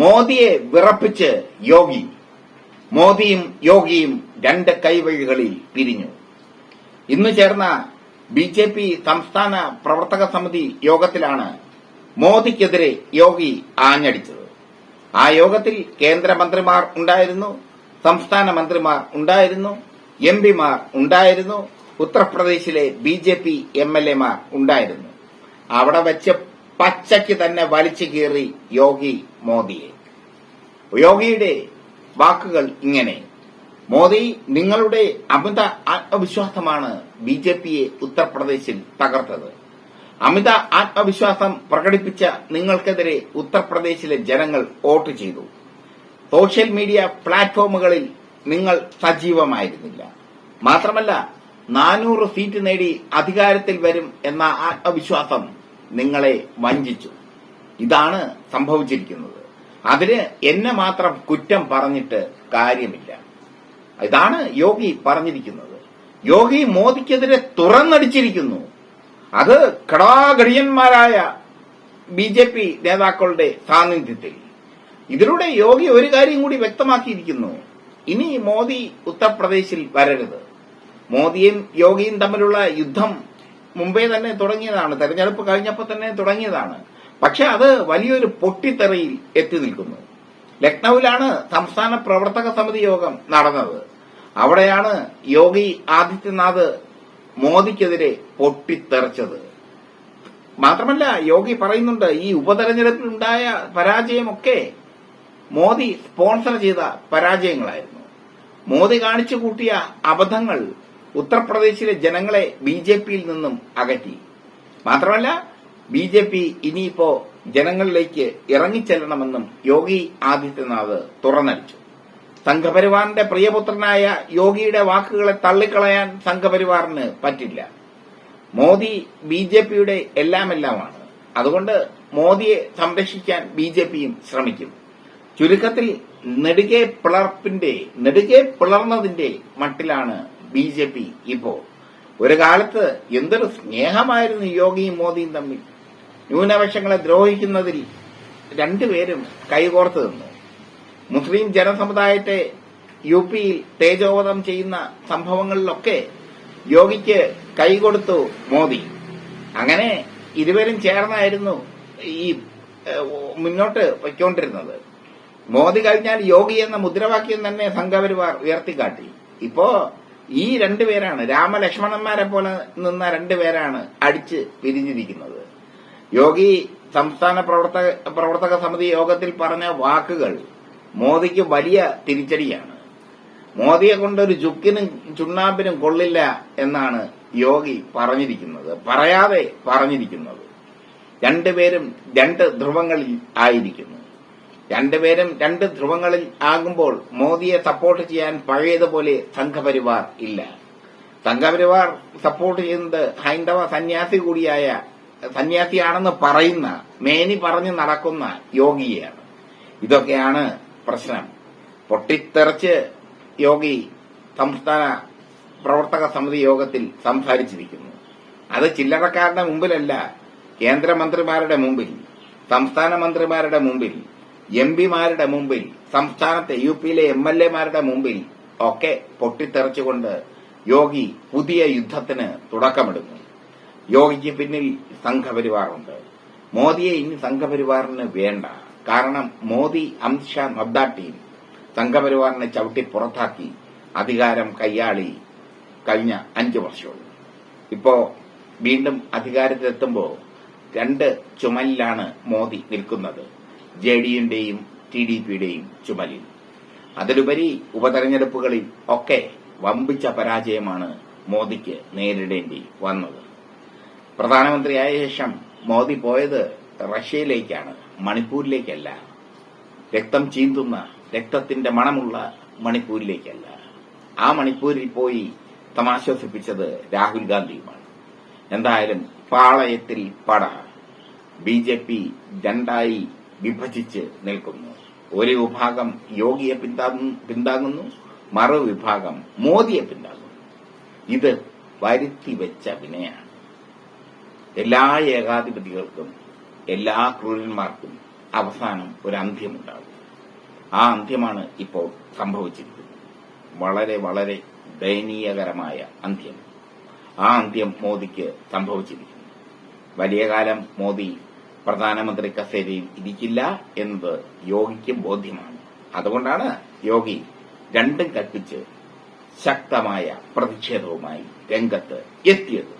മോദിയെ വിറപ്പിച്ച് യോഗി. മോദിയും യോഗിയും രണ്ട് കൈവഴികളിൽ പിരിഞ്ഞു. ഇന്ന് ചേർന്ന ബി ജെ പി സംസ്ഥാന പ്രവർത്തക സമിതി യോഗത്തിലാണ് മോദിക്കെതിരെ യോഗി ആഞ്ഞടിച്ചത്. ആ യോഗത്തിൽ കേന്ദ്രമന്ത്രിമാർ ഉണ്ടായിരുന്നു സംസ്ഥാന മന്ത്രിമാർ ഉണ്ടായിരുന്നു എം പിമാർ ഉണ്ടായിരുന്നു ഉത്തർപ്രദേശിലെ B J P M L എമാർ ഉണ്ടായിരുന്നു. അവിടെ വെച്ച് പച്ചയ്ക്ക് തന്നെ വലിച്ചു കീറി യോഗി മോദിയെ. യോഗിയുടെ വാക്കുകൾ ഇങ്ങനെ. മോദി നിങ്ങളുടെ അമിത ആത്മവിശ്വാസമാണ് ബി ജെ പിയെ ഉത്തർപ്രദേശിൽ തകർത്തത്. അമിത ആത്മവിശ്വാസം പ്രകടിപ്പിച്ച നിങ്ങൾക്കെതിരെ ഉത്തർപ്രദേശിലെ ജനങ്ങൾ വോട്ട് ചെയ്തു. സോഷ്യൽ മീഡിയ പ്ലാറ്റ്ഫോമുകളിൽ നിങ്ങൾ സജീവമായിരുന്നില്ല. മാത്രമല്ല നാനൂറ് സീറ്റ് നേടി അധികാരത്തിൽ വരും എന്ന ആത്മവിശ്വാസം നിങ്ങളെ വഞ്ചിച്ചു. ഇതാണ് സംഭവിച്ചിരിക്കുന്നത്. അതിന് എന്നെ മാത്രം കുറ്റം പറഞ്ഞിട്ട് കാര്യമില്ല. ഇതാണ് യോഗി പറഞ്ഞിരിക്കുന്നത്. യോഗി മോദിക്കെതിരെ തുറന്നടിച്ചിരിക്കുന്നു. അത് കടാഘടിയന്മാരായ ബി ജെ പി നേതാക്കളുടെ സാന്നിധ്യത്തിൽ. ഇതിലൂടെ യോഗി ഒരു കാര്യം കൂടി വ്യക്തമാക്കിയിരിക്കുന്നു. ഇനി മോദി ഉത്തർപ്രദേശിൽ വരരുത്. മോദിയും യോഗിയും തമ്മിലുള്ള യുദ്ധം മുമ്പേ തന്നെ തുടങ്ങിയതാണ്. തെരഞ്ഞെടുപ്പ് കഴിഞ്ഞപ്പോൾ തന്നെ തുടങ്ങിയതാണ്. പക്ഷെ അത് വലിയൊരു പൊട്ടിത്തെറിയിൽ എത്തി നിൽക്കുന്നു. ലക്നൌവിലാണ് സംസ്ഥാന പ്രവർത്തക സമിതി യോഗം നടന്നത്. അവിടെയാണ് യോഗി ആദിത്യനാഥ് മോദിക്കെതിരെ പൊട്ടിത്തെറിച്ചത്. മാത്രമല്ല യോഗി പറയുന്നുണ്ട് ഈ ഉപതെരഞ്ഞെടുപ്പിലുണ്ടായ പരാജയമൊക്കെ മോദി സ്പോൺസർ ചെയ്ത പരാജയങ്ങളായിരുന്നു. മോദി കാണിച്ചു കൂട്ടിയ അബദ്ധങ്ങൾ ഉത്തർപ്രദേശിലെ ജനങ്ങളെ ബി ജെ പിയിൽ നിന്നും അകറ്റി. മാത്രമല്ല ബി ജെ പി ഇനിയിപ്പോ ജനങ്ങളിലേക്ക് ഇറങ്ങിച്ചെല്ലണമെന്നും യോഗി ആദിത്യനാഥ് തുറന്നടിച്ചു. സംഘപരിവാറിന്റെ പ്രിയപുത്രനായ യോഗിയുടെ വാക്കുകളെ തള്ളിക്കളയാൻ സംഘപരിവാറിന് പറ്റില്ല. മോദി ബി ജെ പിയുടെ എല്ലാമെല്ലാമാണ്. അതുകൊണ്ട് മോദിയെ സംരക്ഷിക്കാൻ ബി ജെ പിയും ശ്രമിക്കും. ചുരുക്കത്തിൽ നെടുകെ പിളർപ്പിന്റെ നെടുകെ പിളർന്നതിന്റെ മട്ടിലാണ് ബി ജെ പി ഇപ്പോ. ഒരു കാലത്ത് എന്തൊരു സ്നേഹമായിരുന്നു യോഗിയും മോദിയും തമ്മിൽ. ന്യൂനപക്ഷങ്ങളെ ദ്രോഹിക്കുന്നതിൽ രണ്ടുപേരും കൈകോർത്ത് നിന്നു. മുസ്ലിം ജനസമുദായത്തെ യു പിയിൽ തേജോവധം ചെയ്യുന്ന സംഭവങ്ങളിലൊക്കെ യോഗിക്ക് കൈകൊടുത്തു മോദി. അങ്ങനെ ഇരുവരും ചേർന്നായിരുന്നു ഈ മുന്നോട്ട് വയ്ക്കൊണ്ടിരുന്നത്. മോദി കഴിഞ്ഞാൽ യോഗി എന്ന മുദ്രാവാക്യം തന്നെ സംഘപരിവാർ ഉയർത്തിക്കാട്ടി. ഇപ്പോ ഈ രണ്ടുപേരാണ് രാമലക്ഷ്മണന്മാരെ പോലെ നിന്ന രണ്ടുപേരാണ് അടിച്ച് പിരിഞ്ഞിരിക്കുന്നത് യോഗി സംസ്ഥാന പ്രവർത്തക പ്രവർത്തക സമിതി യോഗത്തിൽ പറഞ്ഞ വാക്കുകൾ മോദിക്ക് വലിയ തിരിച്ചടിയാണ്. മോദിയെ കൊണ്ടൊരു ചുക്കിനും ചുണ്ണാമ്പിനും കൊള്ളില്ല എന്നാണ് യോഗി പറഞ്ഞിരിക്കുന്നത്. പറയാതെ പറഞ്ഞിരിക്കുന്നത്. രണ്ടുപേരും രണ്ട് ധ്രുവങ്ങളിൽ ആയിരിക്കുന്നു. രണ്ടുപേരും രണ്ട് ധ്രുവങ്ങളിൽ ആകുമ്പോൾ മോദിയെ സപ്പോർട്ട് ചെയ്യാൻ പഴയതുപോലെ സംഘപരിവാർ ഇല്ല. സംഘപരിവാർ സപ്പോർട്ട് ചെയ്യുന്നത് ഹൈന്ദവ സന്യാസി കൂടിയായ സന്യാസിയാണെന്ന് പറയുന്ന മേനി പറഞ്ഞു നടക്കുന്ന യോഗിയാണ്. ഇതൊക്കെയാണ് പ്രശ്നം. പൊട്ടിത്തെറിച്ച് യോഗി സംസ്ഥാന പ്രവർത്തക സമിതി യോഗത്തിൽ സംസാരിച്ചിരിക്കുന്നു. അത് ചില്ലറക്കാരുടെ മുമ്പിലല്ല കേന്ദ്രമന്ത്രിമാരുടെ മുമ്പിൽ സംസ്ഥാന മന്ത്രിമാരുടെ മുമ്പിൽ എം പിമാരുടെ മുമ്പിൽ സംസ്ഥാനത്തെ യു പിയിലെ എം എൽ എമാരുടെ മുമ്പിൽ ഒക്കെ പൊട്ടിത്തെറിച്ചുകൊണ്ട് യോഗി പുതിയ യുദ്ധത്തിന് തുടക്കമിടുന്നു. യോഗിക്ക് പിന്നിൽ സംഘപരിവാറുണ്ട്. മോദിയെ ഇനി സംഘപരിവാറിന് വേണ്ട. കാരണം മോദി അമിത്ഷാ നദ്ദ ടീം സംഘപരിവാറിനെ ചവിട്ടി പുറത്താക്കി അധികാരം കൈയാളി കഴിഞ്ഞ അഞ്ചു വർഷവും ഇപ്പോ വീണ്ടും അധികാരത്തിലെത്തുമ്പോൾ രണ്ട് ചുമലിലാണ് മോദി നിൽക്കുന്നത്. ജെ ഡിയുടെയും ടി ഡി പിയുടെയും ചുമലിൽ. അതിലുപരി ഉപതെരഞ്ഞെടുപ്പുകളിൽ ഒക്കെ വമ്പിച്ച പരാജയമാണ് മോദിക്ക് നേരിടേണ്ടി വന്നത്. പ്രധാനമന്ത്രിയായ ശേഷം മോദി പോയത് റഷ്യയിലേക്കാണ് മണിപ്പൂരിലേക്കല്ല. രക്തം ചീന്തുന്ന രക്തത്തിന്റെ മണമുള്ള മണിപ്പൂരിലേക്കല്ല. ആ മണിപ്പൂരിൽ പോയി തമാശ്വസിപ്പിച്ചത് രാഹുൽ ഗാന്ധിയുമാണ്. എന്തായാലും പാളയത്തിൽ പട. ബി ജെ പി രണ്ടായി വിഭജിച്ച് നിൽക്കുന്നു. ഒരു വിഭാഗം യോഗിയെ പിന്താങ്ങുന്നു മറുവിഭാഗം മോദിയെ പിന്താങ്ങുന്നു. ഇത് വരുത്തി വെച്ച വിനയാണ്. എല്ലാ ഏകാധിപതികൾക്കും എല്ലാ ക്രൂരന്മാർക്കും അവസാനം ഒരു അന്ത്യമുണ്ടാകും. ആ അന്ത്യമാണ് ഇപ്പോൾ സംഭവിച്ചിരിക്കുന്നത്. വളരെ വളരെ ദയനീയകരമായ അന്ത്യം. ആ അന്ത്യം മോദിക്ക് സംഭവിച്ചിരിക്കുന്നു. വലിയ കാലം മോദി പ്രധാനമന്ത്രി കസേരയിൽ ഇരിക്കില്ല എന്നത് യോഗിക്ക് ബോധ്യമാണ്. അതുകൊണ്ടാണ് യോഗി രണ്ടും കൽപ്പിച്ച് ശക്തമായ പ്രതിഷേധവുമായി രംഗത്ത് എത്തിയത്.